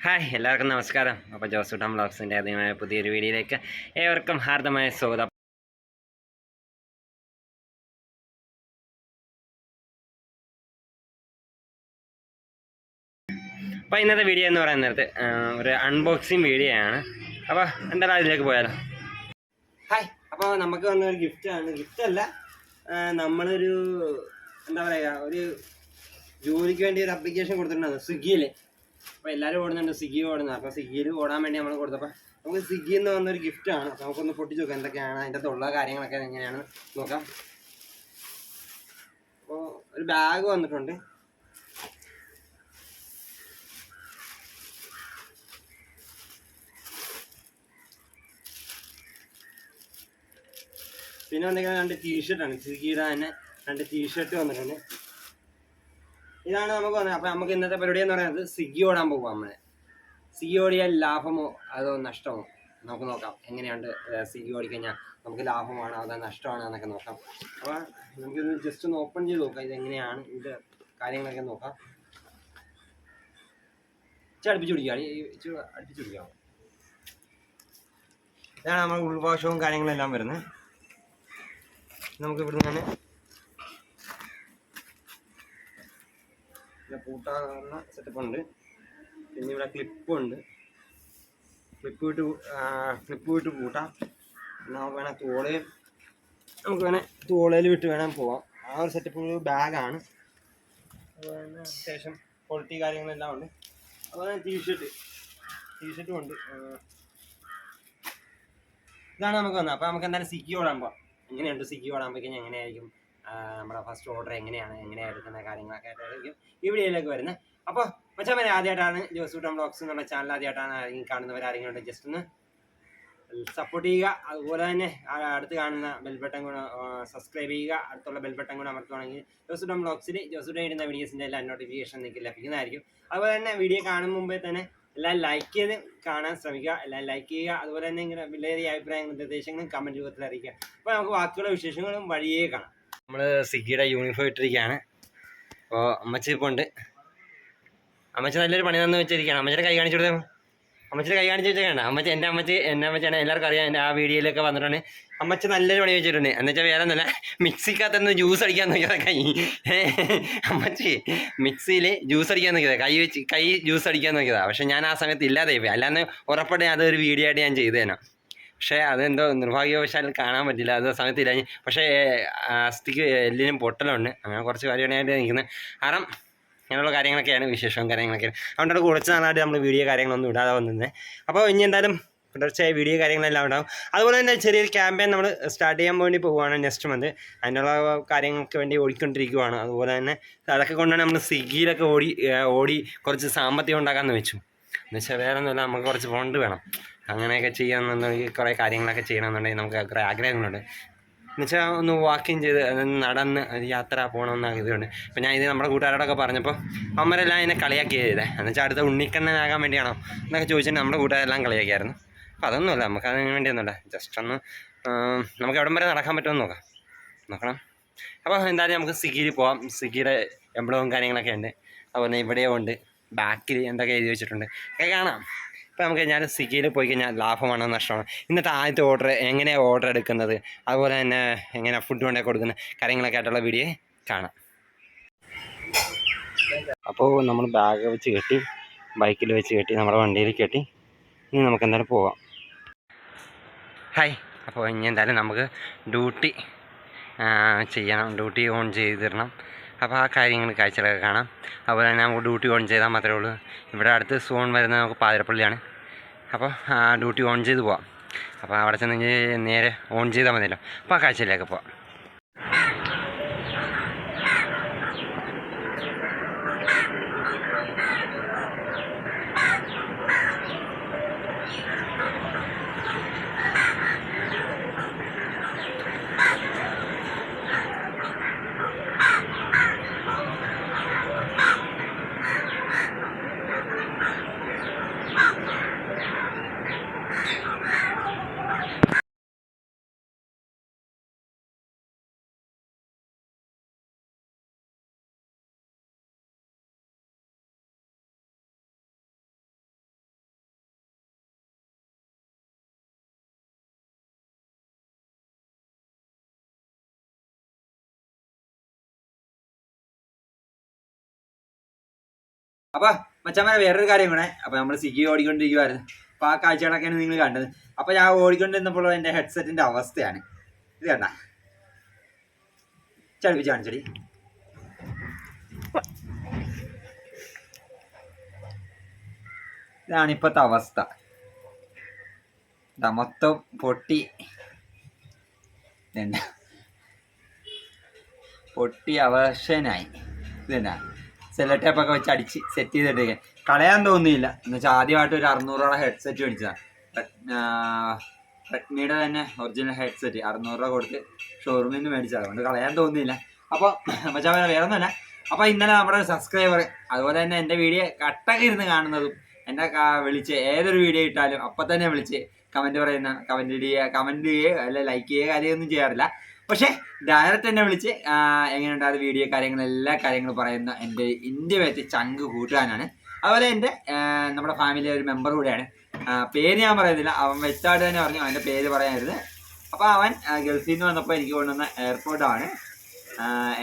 Hi എല്ലാവർക്കും നമസ്കാരം. അപ്പോൾ ജോസുട്ടം ബ്ലോഗ്സിന്റെ ആദ്യമായ പുതിയൊരു വീഡിയോയിലേക്ക് ഏവർക്കും ഹാർദമായ സ്വാഗതം. അപ്പോൾ ഇന്നത്തെ വീഡിയോ എന്ന് പറയുന്ന നേരത്ത് ഒരു അൺബോക്സിങ് വീഡിയോ ആണ്. അപ്പോൾ എന്തായാലും അതിലേക്ക് പോയാലോ. ഹായ് അപ്പോൾ നമുക്ക് വന്ന ഒരു ഗിഫ്റ്റാണ് ഗിഫ്റ്റ് അല്ല ആ, നമ്മളൊരു എന്താ പറയുക ഒരു ജോലിക്ക് വേണ്ടി ഒരു അപ്ലിക്കേഷൻ കൊടുത്തിട്ടുണ്ടായിരുന്നു സ്വിഗ്ഗിയിൽ അപ്പോൾ എല്ലാവരും ഓടുന്നുണ്ട്. സ്വിഗ്ഗി ഓടുന്നത് അപ്പോൾ സ്വിഗ്ഗിയിൽ ഓടാൻ വേണ്ടി നമ്മൾ കൊടുത്തപ്പോൾ നമുക്ക് സ്വിഗ്ഗിയിൽ നിന്ന് വന്നൊരു ഗിഫ്റ്റാണ് അപ്പോൾ നമുക്കൊന്ന് പൊട്ടിച്ച് നോക്കാം എന്തൊക്കെയാണ് അതിന്റെ ഉള്ള കാര്യങ്ങളൊക്കെ എങ്ങനെയാണ് നോക്കാം. അപ്പോൾ ഒരു ബാഗ് വന്നിട്ടുണ്ട്. പിന്നെ വന്നിരിക്കുന്നത് രണ്ട് ടീഷർട്ടാണ് സ്വിഗ്ഗിയുടെ തന്നെ രണ്ട് ടീഷർട്ട് വന്നിട്ടുണ്ട്. ഇതാണ് നമുക്ക് പറഞ്ഞത്. അപ്പോൾ നമുക്ക് ഇന്നത്തെ പരിപാടി എന്ന് പറയുന്നത് സ്വിഗ്ഗി ഓടാൻ പോകും നമ്മൾ. സ്വിഗ്ഗി ഓടിയാൽ ലാഭമോ അതോ നഷ്ടമോ? നമുക്ക് നോക്കാം. എങ്ങനെയുണ്ട് ഏഹ് സ്വിഗ്ഗി ഓടിക്കഴിഞ്ഞാൽ നമുക്ക് ലാഭമാണോ അതോ നഷ്ടമാണോ എന്നൊക്കെ നോക്കാം. അപ്പോൾ നമുക്കിത് ജസ്റ്റ് ഒന്ന് ഓപ്പൺ ചെയ്ത് നോക്കാം. ഇത് എങ്ങനെയാണ് ഇതിന്റെ കാര്യങ്ങളൊക്കെ നോക്കാം. ഇച്ചിരി അടുപ്പിച്ച് പിടിക്കുക ഇച്ചിരി അടുപ്പിച്ച് ഇതാണ് നമ്മുടെ ഉൾഭാഷവും കാര്യങ്ങളെല്ലാം വരുന്നത്. നമുക്ക് ഇവിടുന്ന് തന്നെ പിന്നെ പൂട്ടാകുന്ന സെറ്റപ്പുണ്ട് പിന്നെ ഇവിടെ ക്ലിപ്പും ഉണ്ട്. ക്ലിപ്പ് വിട്ട് ക്ലിപ്പ് വിട്ട് പൂട്ടാം. നമുക്ക് വേണേൽ തോളയിൽ നമുക്ക് വേണേൽ തോളയിൽ വിട്ട് വേണം പോവാം. ആ ഒരു സെറ്റപ്പ് ഒരു ബാഗാണ് അത്യാവശ്യം ക്വാളിറ്റി കാര്യങ്ങളെല്ലാം ഉണ്ട്. അതുപോലെ ടീഷർട്ട് ടീഷർട്ടും ഉണ്ട്. ഇതാണ് നമുക്ക് വന്നത്. അപ്പോൾ നമുക്ക് എന്തായാലും സിക്കി ഓടാൻ പോവാം. എങ്ങനെയുണ്ട് സിക്കി ഓടാൻ പോയി കഴിഞ്ഞാൽ എങ്ങനെയായിരിക്കും? നമ്മുടെ ഫസ്റ്റ് ഓർഡർ എങ്ങനെയാണ് എങ്ങനെയാണ് എടുക്കുന്ന കാര്യങ്ങളൊക്കെ ആയിട്ടായിരിക്കും ഈ വീഡിയോയിലേക്ക് വരുന്നത്. അപ്പോൾ മച്ചാമനെ ആദ്യമായിട്ടാണ് ജോസൂട്ടം ബ്ലോഗ്സ് എന്നുള്ള ചാനൽ ആദ്യമായിട്ടാണ് ആരെങ്കിലും ഉണ്ട് ജസ്റ്റ് ഒന്ന് സപ്പോർട്ട് ചെയ്യുക. അതുപോലെ തന്നെ അടുത്ത് കാണുന്ന ബെൽബട്ടൺ കൂടെ സബ്സ്ക്രൈബ് ചെയ്യുക. അടുത്തുള്ള ബെൽബട്ടൺ കൂടെ അമർത്തുവാണെങ്കിൽ ജോസൂട്ടം ബ്ലോഗ്സിൽ ജോസൂട്ടം ഇടുന്ന വീഡിയോസിന്റെ എല്ലാ നോട്ടിഫിക്കേഷൻ നിങ്ങൾക്ക് ലഭിക്കുന്നതായിരിക്കും. അതുപോലെ തന്നെ വീഡിയോ കാണും മുമ്പേ തന്നെ എല്ലാം ലൈക്ക് ചെയ്ത് കാണാൻ ശ്രമിക്കുക. എല്ലാം ലൈക്ക് ചെയ്യുക. അതുപോലെ തന്നെ ഇങ്ങനെ വിലയേറിയ അഭിപ്രായങ്ങളും നിർദ്ദേശങ്ങളും കമന്റ് രൂപത്തിൽ അറിയിക്കുക. അപ്പോൾ നമുക്ക് ബാക്കിയുള്ള വിശേഷങ്ങളും വഴിയേ കാണാം. നമ്മൾ സ്വിഗ്ഗിയുടെ യൂണിഫോം ഇട്ടിരിക്കുകയാണ് അപ്പോൾ അമ്മച്ചി ഇപ്പോൾ ഉണ്ട്. അമ്മച്ചി നല്ലൊരു പണി തന്നു വെച്ചിരിക്കുകയാണ് അമ്മച്ചിയുടെ കൈ കാണിച്ചു കൊടുത്തേ. അമ്മച്ചിയുടെ കൈ കാണിച്ച് വെച്ചേക്കണ്ട അമ്മച്ചി എന്റെ അമ്മച്ചി എന്റെ അമ്മച്ചിയാണ്. എല്ലാവർക്കും അറിയാം എന്റെ ആ വീഡിയോയിലൊക്കെ വന്നിട്ടുണ്ട് അമ്മച്ചി നല്ലൊരു പണി വെച്ചിട്ടുണ്ട്. എന്ന് വെച്ചാൽ വേറെ ഒന്നുമില്ല. മിക്സിക്കകത്തുനിന്ന് ജ്യൂസ് അടിക്കാൻ നോക്കിയതാ കൈ. അമ്മച്ചി മിക്സിയിൽ ജ്യൂസ് അടിക്കാൻ നോക്കിയതാ. കൈ വെച്ച് കൈ ജ്യൂസ് അടിക്കാൻ നോക്കിയതാ. പക്ഷേ ഞാൻ ആ സമയത്ത് ഇല്ലാതെ അല്ലാന്ന് ഉറപ്പടെ അതൊരു വീഡിയോ ആയിട്ട് ഞാൻ ചെയ്തു തന്നെ പക്ഷേ അതെന്തോ നിർഭാഗ്യവശാൽ കാണാൻ പറ്റില്ല. അത് സമയത്ത് ഇല്ല പക്ഷേ അസ്ഥിക്ക് എല്ലിനും പൊട്ടലുണ്ട്. അങ്ങനെ കുറച്ച് കാര്യമായിട്ട് നിൽക്കുന്നത് കാരണം അങ്ങനെയുള്ള കാര്യങ്ങളൊക്കെയാണ് വിശേഷവും കാര്യങ്ങളൊക്കെയാണ്. അതുകൊണ്ടാണ് കുറച്ച് നാളായിട്ട് നമ്മൾ വീഡിയോ കാര്യങ്ങളൊന്നും ഇടാതെ വന്നത് അപ്പോൾ ഇനി എന്തായാലും തുടർച്ചയായി വീഡിയോ കാര്യങ്ങളെല്ലാം ഉണ്ടാവും. അതുപോലെ തന്നെ ചെറിയൊരു ക്യാമ്പയിൻ നമ്മൾ സ്റ്റാർട്ട് ചെയ്യാൻ വേണ്ടി പോവുകയാണ് നെക്സ്റ്റ് മന്ത് അതിനുള്ള കാര്യങ്ങൾക്ക് വേണ്ടി ഓടിക്കൊണ്ടിരിക്കുവാണ്. അതുപോലെ തന്നെ അതൊക്കെ കൊണ്ടാണ് നമ്മൾ സ്വിഗ്ഗിയിലൊക്കെ ഓടി ഓടി കുറച്ച് സാമ്പത്തികം ഉണ്ടാക്കാമെന്ന് വെച്ചു. എന്നുവെച്ചാൽ വേറെ ഒന്നുമില്ല നമുക്ക് കുറച്ച് ഫണ്ട് വേണം. അങ്ങനെയൊക്കെ ചെയ്യാമെന്നുണ്ടെങ്കിൽ കുറേ കാര്യങ്ങളൊക്കെ ചെയ്യണമെന്നുണ്ടെങ്കിൽ നമുക്ക് കുറേ ആഗ്രഹങ്ങളുണ്ട്. എന്നുവെച്ചാൽ ഒന്ന് വാക്കിങ് ചെയ്ത് നടന്ന് യാത്ര പോകണമെന്ന് ഇതുണ്ട് അപ്പം ഞാൻ ഇത് നമ്മുടെ കൂട്ടുകാരോടൊക്കെ പറഞ്ഞപ്പോൾ അമ്മരെല്ലാം എന്നെ കളിയാക്കി ചെയ്തേ. എന്നുവെച്ചാൽ അടുത്ത ഉണ്ണിക്കണ്ണനാകാൻ വേണ്ടിയാണോ? എന്നൊക്കെ ചോദിച്ചിട്ട് നമ്മുടെ കൂട്ടുകാരെല്ലാം കളിയാക്കിയായിരുന്നു. അപ്പം അതൊന്നുമല്ല നമുക്ക് അതിന് വേണ്ടിയൊന്നുമില്ല. ജസ്റ്റ് ഒന്ന് നമുക്ക് എവിടം വരെ നടക്കാൻ പറ്റുമെന്ന് നോക്കാം. നോക്കണം. അപ്പോൾ എന്തായാലും നമുക്ക് സ്വിഗ്ഗിയിൽ പോവാം. സ്വിഗ്ഗിയുടെ എംബ്ലവും കാര്യങ്ങളൊക്കെ ഉണ്ട്. അതുപോലെ ഇവിടെയും ഉണ്ട്. ബാക്കിൽ എന്തൊക്കെ എഴുതി വെച്ചിട്ടുണ്ട്. ഒക്കെ കാണാം. ഇപ്പോൾ നമുക്ക് ഞാൻ സ്വിഗ്ഗിയിൽ പോയി കഴിഞ്ഞാൽ ലാഭമാണോ നഷ്ടമാണ്? ഇന്നത്തെ ആദ്യത്തെ ഓർഡർ എങ്ങനെയാണ് ഓർഡർ എടുക്കുന്നത്? അതുപോലെ തന്നെ എങ്ങനെയാണ് ഫുഡ് കൊണ്ടേ കൊടുക്കുന്ന കാര്യങ്ങളൊക്കെ ആയിട്ടുള്ള വീഡിയോ കാണാം. അപ്പോൾ നമ്മൾ ബാഗ് വെച്ച് കെട്ടി ബൈക്കിൽ വെച്ച് കെട്ടി നമ്മുടെ വണ്ടിയിൽ കെട്ടി ഇനി നമുക്ക് എന്തായാലും പോവാം. ഹായ് അപ്പോൾ ഇനി എന്തായാലും നമുക്ക് ഡ്യൂട്ടി ചെയ്യണം. ഡ്യൂട്ടി ഓൺ ചെയ്ത് തരണം അപ്പോൾ ആ കാര്യങ്ങൾ കാഴ്ചകളൊക്കെ കാണാം. അതുപോലെ തന്നെ നമുക്ക് ഡ്യൂട്ടി ഓൺ ചെയ്താൽ മാത്രമേ ഉള്ളൂ. ഇവിടെ അടുത്ത് സോൺ വരുന്നത് നമുക്ക് പാതിരപ്പള്ളിയാണ്. അപ്പോൾ ആ ഡ്യൂട്ടി ഓൺ ചെയ്ത് പോവാം. അപ്പോൾ അവിടെ ചെന്ന് നേരെ ഓൺ ചെയ്താൽ മതിയല്ലോ. അപ്പോൾ ആ കാഴ്ചയിലേക്ക് പോവാം. അപ്പൊ മച്ചമ്മ വേറൊരു കാര്യം കൂടെ. അപ്പൊ നമ്മൾ സിഗി ഓടിക്കൊണ്ടിരിക്കുവായിരുന്നു. അപ്പൊ ആ കാഴ്ചകളൊക്കെയാണ് നിങ്ങൾ കണ്ടത്. അപ്പൊ ഞാൻ ഓടിക്കൊണ്ടിരുന്നപ്പോൾ എന്റെ ഹെഡ്സെറ്റിന്റെ അവസ്ഥയാണ്. ഇത് കണ്ട? ചളിപ്പിച്ച് കാണിച്ചടി. ഇതാണ് ഇപ്പോഴത്തെ അവസ്ഥ. മൊത്തം പൊട്ടി. പൊട്ടി അവശനായി. ഇതന്നെ? സെല്ലോ ടേപ്പൊക്കെ വെച്ച് അടിച്ച് സെറ്റ് ചെയ്തിട്ട് കളയാൻ തോന്നിയില്ല. എന്ന് വെച്ചാൽ ആദ്യമായിട്ട് ഒരു അറുന്നൂറോളം ഹെഡ്സെറ്റ് മേടിച്ചതാണ് റെഡ്മിയുടെ തന്നെ ഒറിജിനൽ ഹെഡ്സെറ്റ് അറുന്നൂറ് രൂപ കൊടുത്ത് ഷോറൂമിൽ നിന്ന് മേടിച്ചത്. അതുകൊണ്ട് കളയാൻ തോന്നിയില്ല. അപ്പോൾ മച്ചാ വേറെ ഒന്നുമല്ല അപ്പോൾ ഇന്നലെ നമ്മുടെ സബ്സ്ക്രൈബർ അതുപോലെ തന്നെ എന്റെ വീഡിയോ കട്ടൊക്കെ ഇരുന്ന് കാണുന്നതും എന്നെ വിളിച്ച് ഏതൊരു വീഡിയോ ഇട്ടാലും അപ്പം തന്നെ വിളിച്ച് കമന്റ് പറയുന്ന കമന്റ് ചെയ്യുക കമന്റ് ചെയ്യുക അല്ലെ ലൈക്ക് ചെയ്യുക കാര്യമൊന്നും ചെയ്യാറില്ല. പക്ഷേ ഡയറക്റ്റ് എന്നെ വിളിച്ച് ആ, എങ്ങനെയുണ്ടായത് വീഡിയോ കാര്യങ്ങൾ എല്ലാ കാര്യങ്ങളും പറയുന്ന എന്റെ ഇന്ത്യ വെച്ച് ചങ്ക് കൂട്ടുകാരനാണ്. അതുപോലെ എന്റെ നമ്മുടെ ഫാമിലിയിലെ ഒരു മെമ്പർ കൂടെയാണ്. പേര് ഞാൻ പറയുന്നില്ല അവൻ വെച്ചാട് തന്നെ പറഞ്ഞു അവന്റെ പേര് പറയാനായിരുന്നു. അപ്പോൾ അവൻ ഗൾഫിൽ നിന്ന് വന്നപ്പോൾ എനിക്ക് കൊണ്ടുവന്ന എയർപോർട്ടാണ്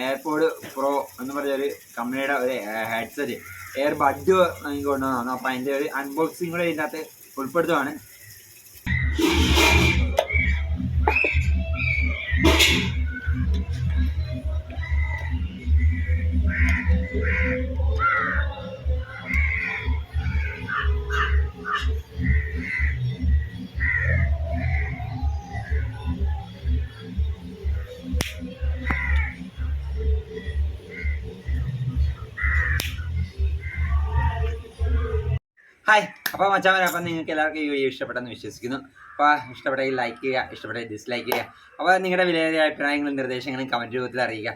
എയർപോർട്ട് പ്രോ എന്ന് പറഞ്ഞ ഒരു കമ്പനിയുടെ ഒരു ഹെഡ്സെറ്റ് എയർ ബഡ് എനിക്ക് കൊണ്ടുവന്നു അപ്പോൾ അതിന്റെ ഒരു അൺബോക്സിങ് കൂടെ ഇതിന്റെ അകത്ത് ഹായ് അപ്പോൾ മച്ചാമര അപ്പം നിങ്ങൾക്ക് എല്ലാവർക്കും ഈ വീഡിയോ ഇഷ്ടപ്പെട്ടെന്ന് വിശ്വസിക്കുന്നു. അപ്പോൾ ഇഷ്ടപ്പെട്ടെങ്കിൽ ലൈക്ക് ചെയ്യുക ഇഷ്ടപ്പെട്ടെങ്കിൽ ഡിസ്ലൈക്ക് ചെയ്യുക. അപ്പോൾ നിങ്ങളുടെ വിലയേറിയ അഭിപ്രായങ്ങളും നിർദ്ദേശങ്ങളും കമന്റ് രൂപത്തിൽ അറിയിക്കുക.